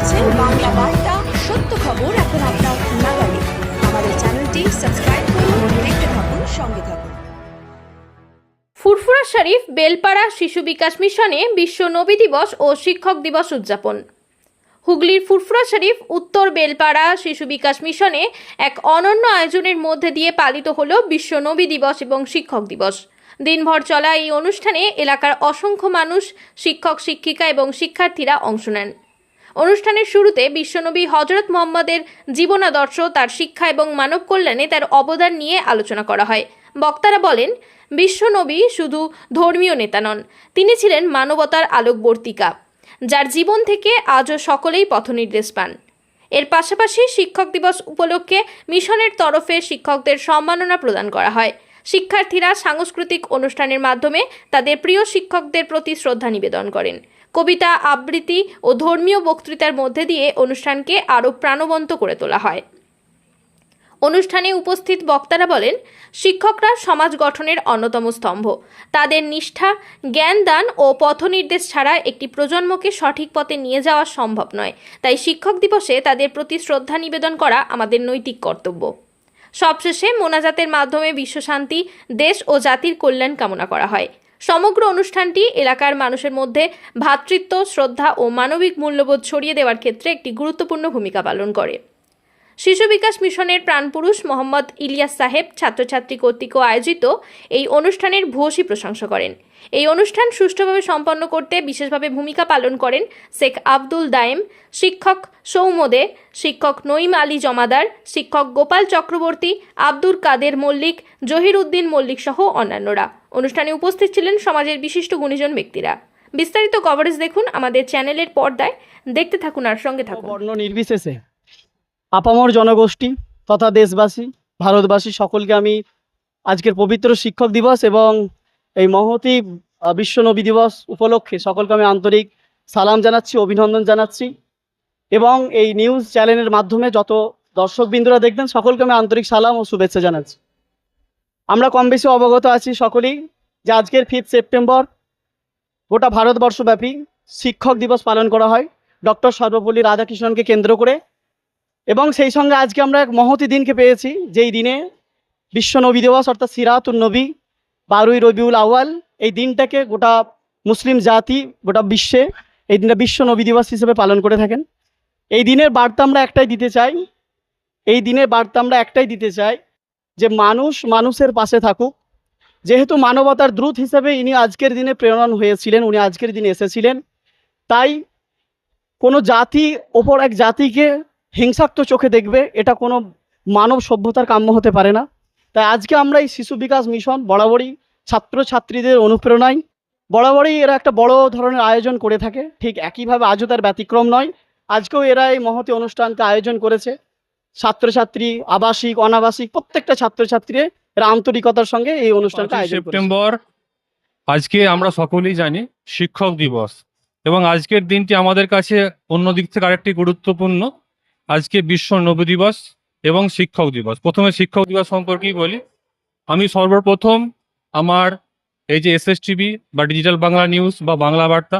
দেখছেন বাংলা বার্তা, সত্য খবর এখন আপনার নাগালে। আমাদের চ্যানেলটি সাবস্ক্রাইব করুন, দেখতে থাকুন, সঙ্গে থাকুন। ফুরফুরা শরীফ বেলপাড়া শিশু বিকাশ মিশনে বিশ্ব নবী দিবস ও শিক্ষক দিবস উদযাপন। হুগলির ফুরফুরা শরীফ উত্তর বেলপাড়া শিশু বিকাশ মিশনে এক অনন্য আয়োজনের মধ্যে দিয়ে পালিত হলো বিশ্ব নবী দিবস এবং শিক্ষক দিবস। দিনভর চলা এই অনুষ্ঠানে এলাকার অসংখ্য মানুষ, শিক্ষক, শিক্ষিকা এবং শিক্ষার্থীরা অংশ নেন। অনুষ্ঠানের শুরুতে বিশ্বনবী হজরত মোহাম্মদের জীবনাদর্শ, তার শিক্ষা এবং মানব কল্যাণে তার অবদান নিয়ে আলোচনা করা হয়। বক্তারা বলেন, বিশ্বনবী শুধু ধর্মীয় নেতা নন, তিনি ছিলেন মানবতার আলোকবর্তিকা, যার জীবন থেকে আজও সকলেই পথনির্দেশ পান। এর পাশাপাশি শিক্ষক দিবস উপলক্ষে মিশনের তরফে শিক্ষকদের সম্মাননা প্রদান করা হয়। শিক্ষার্থীরা সাংস্কৃতিক অনুষ্ঠানের মাধ্যমে তাদের প্রিয় শিক্ষকদের প্রতি শ্রদ্ধা নিবেদন করেন। কবিতা, আবৃত্তি ও ধর্মীয় বক্তৃতার মধ্যে দিয়ে অনুষ্ঠানকে আরও প্রাণবন্ত করে তোলা হয়। অনুষ্ঠানে উপস্থিত বক্তারা বলেন, শিক্ষকরা সমাজ গঠনের অন্যতম স্তম্ভ। তাদের নিষ্ঠা, জ্ঞান দান ও পথনির্দেশ ছাড়া একটি প্রজন্মকে সঠিক পথে নিয়ে যাওয়া সম্ভব নয়। তাই শিক্ষক দিবসে তাদের প্রতি শ্রদ্ধা নিবেদন করা আমাদের নৈতিক কর্তব্য। সবশেষে মোনাজাতের মাধ্যমে বিশ্বশান্তি, দেশ ও জাতির কল্যাণ কামনা করা হয়। সমগ্র অনুষ্ঠানটি এলাকার মানুষের মধ্যে ভ্রাতৃত্ব, শ্রদ্ধা ও মানবিক মূল্যবোধ ছড়িয়ে দেওয়ার ক্ষেত্রে একটি গুরুত্বপূর্ণ ভূমিকা পালন করে। শিশু বিকাশ মিশনের প্রাণপুরুষ মোহাম্মদ ইলিয়াস সাহেব ছাত্রছাত্রী কর্তৃক আয়োজিত এই অনুষ্ঠানের ভূয়সী প্রশংসা করেন। এই অনুষ্ঠান সুষ্ঠুভাবে সম্পন্ন করতে বিশেষভাবে ভূমিকা পালন করেন শেখ আব্দুল দায়েম, শিক্ষক সৌমদে, শিক্ষক নঈম আলী জমাদার, শিক্ষক গোপাল চক্রবর্তী আব্দুর কাদের মল্লিক জহির উদ্দিন মল্লিক সহ অন্যান্যরা। অনুষ্ঠানে উপস্থিত ছিলেন সমাজের বিশিষ্ট গুণীজন ব্যক্তিরা। বিস্তারিত কভারেজ দেখুন আমাদের চ্যানেলের পর্দায়। দেখতে থাকুন আর সঙ্গে থাকুন। বর্ণ নির্বিশেষে আপামর জনগোষ্ঠী তথা দেশবাসী ভারতবাসী সকলকে আমি আজকের পবিত্র শিক্ষক দিবস এবং এই মহতি আহ, বিশ্ব নবী দিবস উপলক্ষে সকলকে আমি আন্তরিক সালাম জানাচ্ছি অভিনন্দন জানাচ্ছি এবং এই নিউজ চ্যানেলের মাধ্যমে যত দর্শকবৃন্দরা দেখবেন সকলকে আমি আন্তরিক সালাম ও শুভেচ্ছা জানাচ্ছি। আমরা কম বেশি অবগত আছি সকলেই যে আজকের ফিফথ সেপ্টেম্বর গোটা ভারতবর্ষব্যাপী শিক্ষক দিবস পালন করা হয়। ডক্টর সর্বপল্লী রাধাকৃষ্ণনকে কেন্দ্র করে। এবং সেই সঙ্গে আজকে আমরা এক মহতি দিনকে পেয়েছি, যেই দিনে বিশ্ব নবী দিবস, অর্থাৎ সিরাতুল নবী, বারুই রবিউল আউয়াল, এই দিনটাকে গোটা মুসলিম জাতি, গোটা বিশ্বে এই দিনটা বিশ্ব নবী দিবস হিসেবে পালন করে থাকেন। এই দিনের বার্তা আমরা একটাই দিতে চাই। এই দিনের বার্তা আমরা একটাই দিতে চাই যে মানুষ মানুষের পাশে থাকুক। যেহেতু মানবতার দ্রুত হিসেবে ইনি আজকের দিনে প্রেরণ হয়েছিলেন, উনি আজকের দিনে এসেছিলেন। তাই কোনো জাতি ওপর এক জাতিকে হিংসাক্ত চোখে দেখবে, এটা কোনো মানব সভ্যতার কাম্য হতে পারে না। তাই আজকে আমরা এই শিশু বিকাশ মিশন, বরাবরই ছাত্রছাত্রীদের অনুপ্রেরণায়, বরাবরই এরা একটা বড় ধরনের আয়োজন করে থাকে। ঠিক একইভাবে আজও তার ব্যতিক্রম নয়। আজকেও এরা এই মহতি অনুষ্ঠানকে আয়োজন করেছে। ছাত্রছাত্রী আবাসিক অনাবাসিক প্রত্যেকটা ছাত্রছাত্রী এরা আন্তরিকতার সঙ্গে এই অনুষ্ঠানটা সেপ্টেম্বর আজকে আমরা সকলেই জানি শিক্ষক দিবস। এবং আজকের দিনটি আমাদের কাছে অন্য দিক থেকে আরেকটি গুরুত্বপূর্ণ। আজকে বিশ্ব নবী দিবস এবং শিক্ষক দিবস। প্রথমে শিক্ষক দিবস সম্পর্কেই বলি। আমি সর্বপ্রথম আমার এই যে এস টিভি বা ডিজিটাল বাংলা নিউজ বা বাংলা বার্তা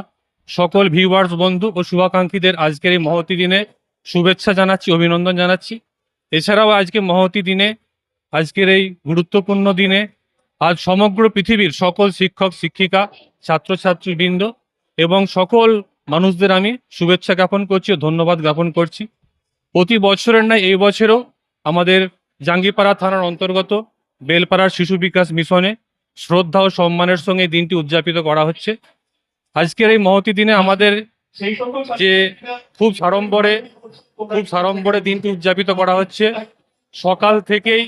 সকল ভিউয়ার্স বন্ধু ও শুভাকাঙ্ক্ষীদের আজকের এই মহতি দিনে শুভেচ্ছা জানাচ্ছি অভিনন্দন জানাচ্ছি। এছাড়াও আজকে মহতি দিনে, আজকের এই গুরুত্বপূর্ণ দিনে, আজ সমগ্র পৃথিবীর সকল শিক্ষক, শিক্ষিকা, ছাত্রছাত্রীবৃন্দ এবং সকল মানুষদের আমি শুভেচ্ছা জ্ঞাপন করছি ও ধন্যবাদ জ্ঞাপন করছি। প্রতি বছরের নয় এই বছরও আমাদের জাঙ্গিপাড়া থানার অন্তর্গত বেলপাড়ার শিশু বিকাশ মিশনে শ্রদ্ধা ও সম্মানের সঙ্গে দিনটি উদযাপিত করা হচ্ছে। আজকের এই মহতি দিনে আমাদের যে খুব সাড়ম্বরে খুব সাড়ম্বরে দিনটি উদযাপিত করা হচ্ছে। সকাল থেকেই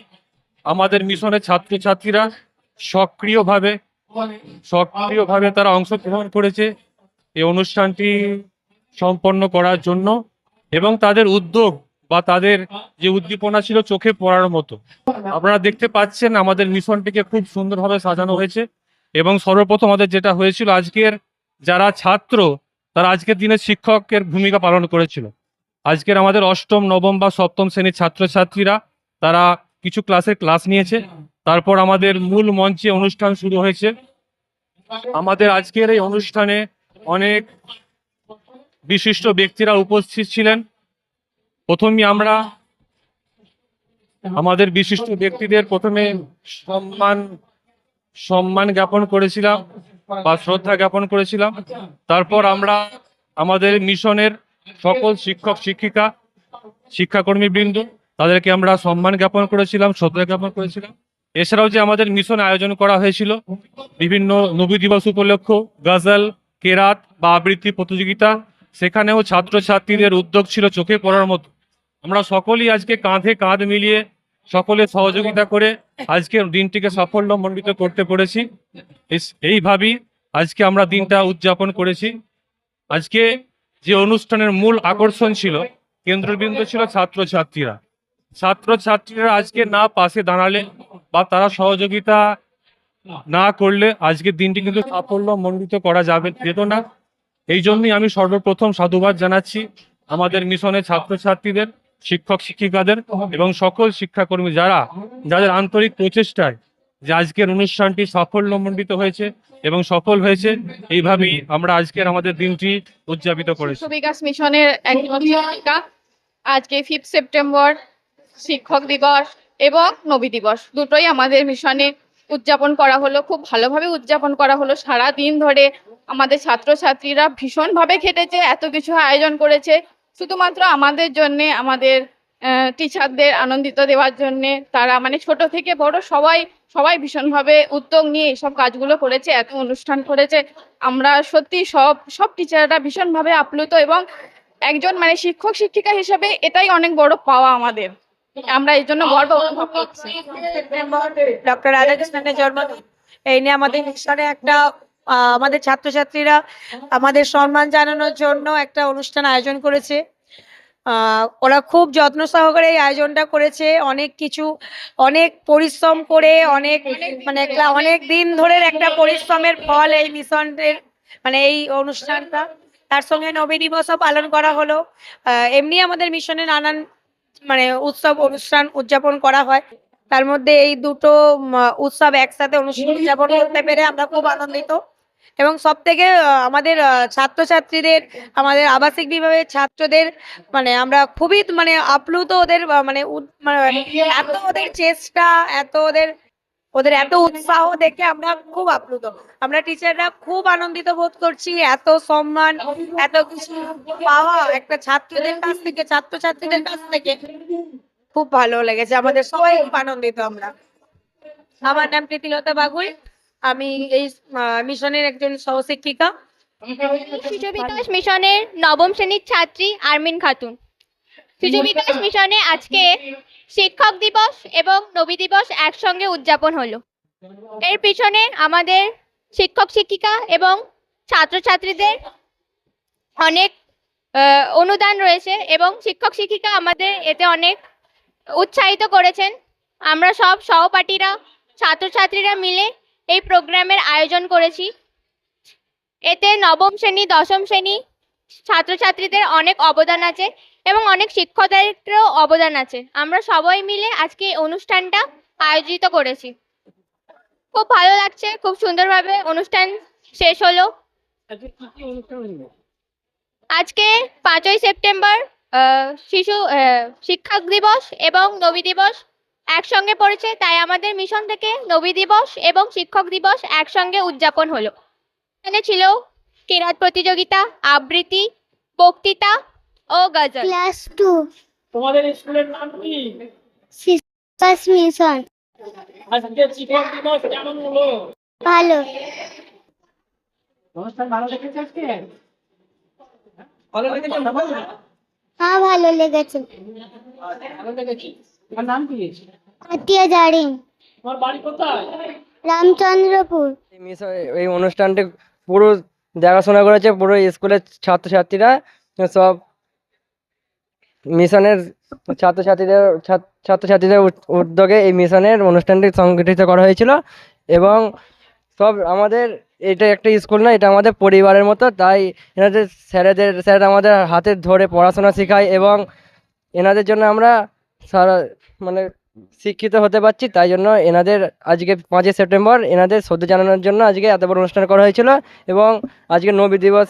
আমাদের মিশনের ছাত্রছাত্রীরা সক্রিয়ভাবে সক্রিয়ভাবে তারা অংশগ্রহণ করেছে এই অনুষ্ঠানটি সম্পন্ন করার জন্য এবং তাদের উদ্যোগ বা তাদের যে উদ্দীপনা ছিল চোখে পড়ার মতো। আপনারা দেখতে পাচ্ছেন আমাদের মিশনটিকে খুব সুন্দরভাবে সাজানো হয়েছে এবং সর্বপ্রথম আমাদের যেটা হয়েছিল, আজকের যারা ছাত্র তারা আজকের দিনে শিক্ষকের ভূমিকা পালন করেছিল। আজকের আমাদের অষ্টম, নবম বা সপ্তম শ্রেণির ছাত্রছাত্রীরা তারা কিছু ক্লাসের ক্লাস নিয়েছে। তারপর আমাদের মূল মঞ্চে অনুষ্ঠান শুরু হয়েছে। আমাদের আজকের এই অনুষ্ঠানে অনেক বিশিষ্ট ব্যক্তিরা উপস্থিত ছিলেন। প্রথমে আমরা আমাদের বিশিষ্ট ব্যক্তিদের প্রথমে সম্মান সম্মান জ্ঞাপন করেছিলাম। বা শ্রদ্ধা জ্ঞাপন করেছিলাম। তারপর আমরা আমাদের মিশনের সকল শিক্ষক, শিক্ষিকা শিক্ষাকর্মী বৃন্দ তাদেরকে আমরা সম্মান জ্ঞাপন করেছিলাম, শ্রদ্ধা জ্ঞাপন করেছিলাম। এছাড়াও যে আমাদের মিশন আয়োজন করা হয়েছিল, বিভিন্ন নবী দিবস উপলক্ষ, গজল, কেরাত বা আবৃত্তি প্রতিযোগিতা, সেখানেও ছাত্রছাত্রীদের উদ্যোগ ছিল চোখে পড়ার মতো। আমরা সকলেই আজকে কাঁধে কাঁধ মিলিয়ে সকলে সহযোগিতা করে আজকের দিনটিকে সাফল্য সাফল্যমণ্ডিত করতে পেরেছি এইভাবেই আজকে আমরা দিনটা উদযাপন করেছি। আজকে যে অনুষ্ঠানের মূল আকর্ষণ ছিল কেন্দ্রবিন্দু ছিল ছাত্রছাত্রীরা। ছাত্রছাত্রীরা আজকে না পাশে দাঁড়ালে বা তারা সহযোগিতা না করলে আজকের দিনটি কিন্তু সাফল্য মণ্ডিত করা যাবে যেত না। এই জন্যই আমি সর্বপ্রথম সাধুবাদ জানাচ্ছি আমাদের মিশনের ছাত্রছাত্রীদের। শিক্ষক শিক্ষিকাদের এবং সকল শিক্ষাকর্মী যারা, যাদের আন্তরিক প্রচেষ্টায় যে আজকের অনুষ্ঠানটি সাফল্যমণ্ডিত হয়েছে এবং সফল হয়েছে, এইভাবেই আমরা আজকের আমাদের দিনটি উদযাপিত করেছি। বিকাশ মিশনের আজকে ফিফথ সেপ্টেম্বর শিক্ষক দিবস এবং নবী দিবস দুটোই আমাদের মিশনে উদযাপন করা হলো, খুব ভালোভাবে উদযাপন করা হলো। সারা দিন ধরে আমাদের ছাত্রছাত্রীরা ভীষণভাবে খেটেছে, এত কিছু আয়োজন করেছে। শুধুমাত্র আমাদের জন্যে, আমাদের টিচারদের আনন্দিত দেওয়ার জন্যে তারা মানে ছোট থেকে বড় সবাই সবাই ভীষণভাবে উদ্যোগ নিয়ে এইসব কাজগুলো করেছে, এত অনুষ্ঠান করেছে। আমরা সত্যি সব সব টিচাররা ভীষণভাবে আপ্লুত এবং একজন মানে শিক্ষক, শিক্ষিকা হিসেবে এটাই অনেক বড় পাওয়া আমাদের। আমরা এই জন্য গর্ব অনুভব করছি। ডক্টর রাধাকৃষ্ণনের জন্মদিন। এই নিয়ে আমাদের একটা আমাদের ছাত্রছাত্রীরা আমাদের সম্মান জানানোর জন্য একটা অনুষ্ঠান আয়োজন করেছে। আহ, ওরা খুব যত্ন সহকারে এই আয়োজনটা করেছে। অনেক কিছু অনেক পরিশ্রম করে অনেক মানে অনেক দিন ধরে একটা পরিশ্রমের ফল এই মিশনের মানে এই অনুষ্ঠানটা। তার সঙ্গে নবী দিবসও পালন করা হলো। আহ, এমনি আমাদের মিশনে নানান মানে উৎসব অনুষ্ঠান উদযাপন করা হয়। তার মধ্যে এই দুটো উৎসব একসাথে অনুষ্ঠান উদযাপন করতে পেরে আমরা খুব আনন্দিত। এবং সব থেকে আমাদের ছাত্রছাত্রীদের, আমাদের আবাসিক বিভাগের ছাত্রদের মানে আমরা খুবই মানে আপ্লুত ওদের মানে মানে এত ওদের চেষ্টা, এত ওদের ওদের এত উৎসাহ দেখে আমরা খুব আপ্লুত। আমরা টিচাররা খুব আনন্দিত বোধ করছি, এত সম্মান, এত কিছু পাওয়া একটা ছাত্রদের কাছ থেকে, ছাত্রছাত্রীদের কাছ থেকে খুব ভালো লেগেছে। আমাদের সবাই খুব আনন্দিত আমরা। আমার নাম প্রীতিলতা বাগুই। আমি এই মিশনের একজন সহশিক্ষিকা। শিশু বিকাশ মিশনের নবম শ্রেণির ছাত্রী আরমিন খাতুন। শিশু বিকাশ মিশনে আজকে শিক্ষক দিবস এবং নবী দিবস একসঙ্গে উদযাপন হলো। এর পিছনে আমাদের শিক্ষক শিক্ষিকা এবং ছাত্রছাত্রীদের অনেক অনুদান রয়েছে এবং শিক্ষক শিক্ষিকা আমাদের এতে অনেক উৎসাহিত করেছেন। আমরা সব সহপাঠীরা, ছাত্রছাত্রীরা মিলে এই প্রোগ্রামের আয়োজন করেছি। এতে নবম শ্রেণি দশম শ্রেণি ছাত্রছাত্রীদের অনেক অবদান আছে এবং অনেক শিক্ষকদেরও অবদান আছে। আমরা সবাই মিলে আজকে এই অনুষ্ঠানটা আয়োজিত করেছি। খুব ভালো লাগছে খুব সুন্দরভাবে অনুষ্ঠান শেষ হলো। আজকে পাঁচই সেপ্টেম্বর শিশু শিক্ষক দিবস এবং নবী দিবস। একসঙ্গে পড়েছে তাই আমাদের মিশন থেকে নবী দিবস এবং শিক্ষক দিবস একসঙ্গে উদযাপন হলো। এখানে ছিল কেরাত প্রতিযোগিতা আবৃত্তি বক্তৃতা ও গজল। Class two. তোমাদের স্কুলের নাম কি? শিক্ষক মিশন। আজকে শিক্ষক দিবস কেমন হলো? ভালো। অনুষ্ঠান ভালো লেগেছে আজকে? ভালো লেগেছে হ্যাঁ ভালো লেগেছে। ভালো লেগেছে? তোমার নাম কি? আত্মীয় জারিম তোমার বাড়ি কোথায়? রামচন্দ্রপুর। এই এই অনুষ্ঠানটি পুরো দেখাশোনা করেছে পুরো স্কুলের ছাত্রছাত্রীরা সব মিশনের ছাত্রছাত্রীদের ছাত্রছাত্রীদের উদ্যোগে এই মিশনের অনুষ্ঠানটি সংগঠিত করা হয়েছিল এবং সব আমাদের এটা একটা স্কুল না এটা আমাদের পরিবারের মতো তাই এনাদের স্যারেদের স্যার আমাদের হাতে ধরে পড়াশোনা শেখায় এবং এনাদের জন্য আমরা সারা মানে শিক্ষিত হতে পারছি তাই জন্য এনাদের আজকে পাঁচই সেপ্টেম্বর এনাদের শ্রদ্ধা জানানোর জন্য আজকে এত বড় অনুষ্ঠান করা হয়েছিল এবং আজকে নবী দিবস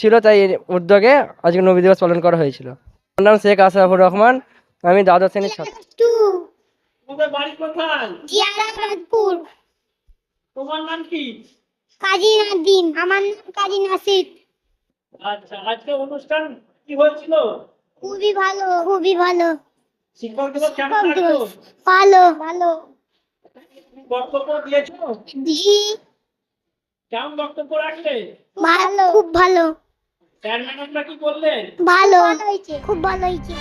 ছিল তাই উদ্যোগে আজকে নবী দিবস পালন করা হয়েছিল। আমার নাম শেখ আশরাফুর রহমান আমি দ্বাদশ শ্রেণির ছাত্র। টু তোমাদের বাড়ি কোথায়? জিয়ারা রাজপুর তোমার নাম কি? কাজী নাদিম আমার নাম কাজী নাসির। আচ্ছা আজকে অনুষ্ঠান কি হয়েছিল? খুবই ভালো খুবই ভালো। কেমন ভালো। ভালো। বক্তব্য দিয়েছ? জি কেমন বক্তব্য রাখলে? ভালো। খুব ভালো। স্যার ম্যাডামরা কি বললেন ভালো হয়েছে। খুব ভালো হয়েছে।